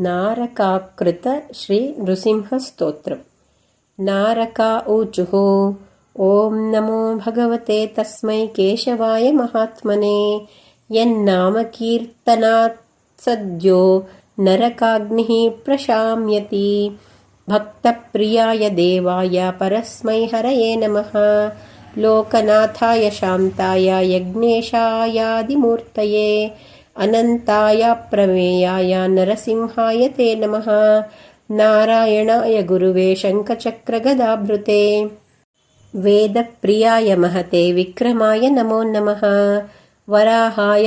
नारकाकृत श्रीनृसिंहस्तोत्रम्। नारका ऊचुः ॐ नमो भगवते तस्मै केशवाय महात्मने। यन्नाम कीर्तनात् सद्यो नरकाग्निः प्रशाम्यति। भक्तप्रियाय देवाय परस्मै हरये नमः। लोकनाथाय शान्ताय यज्ञेशायादिमूर्तये अनन्ताय प्रमेयाय नरसिंहाय ते नमः। नारायणाय गुरुवे शङ्खचक्रगदाभृते। वेदप्रियाय महते विक्रमाय नमो नमः। वराहाय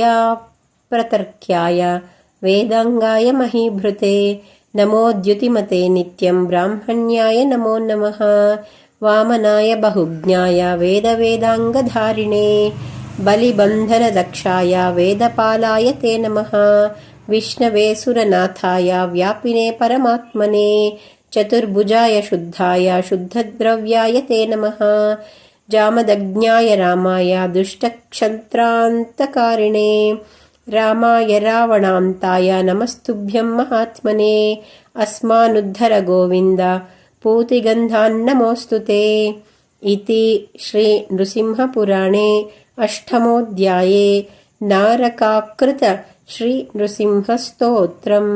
प्रतर्क्याय वेदाङ्गाय महीभृते। नमोद्युतिमते नित्यं ब्राह्मण्याय नमो नमः। वामनाय बहुज्ञाय वेदवेदाङ्गधारिणे बलिबन्धनदक्षाय वेदपालाय ते नमः। विष्णवे सुरनाथाय व्यापिने परमात्मने चतुर्भुजाय शुद्धाय शुद्धद्रव्याय ते नमः। जामदज्ञाय रामाय दुष्टक्षन्त्रान्तकारिणे रामाय रावणान्ताय नमस्तुभ्यं महात्मने अस्मानुद्धर गोविन्द पूतिगन्धान्नमोऽस्तु ते इति श्रीनृसिंहपुराणे अष्टमोऽध्याये नारकाकृत श्रीनृसिंहस्तोत्रम्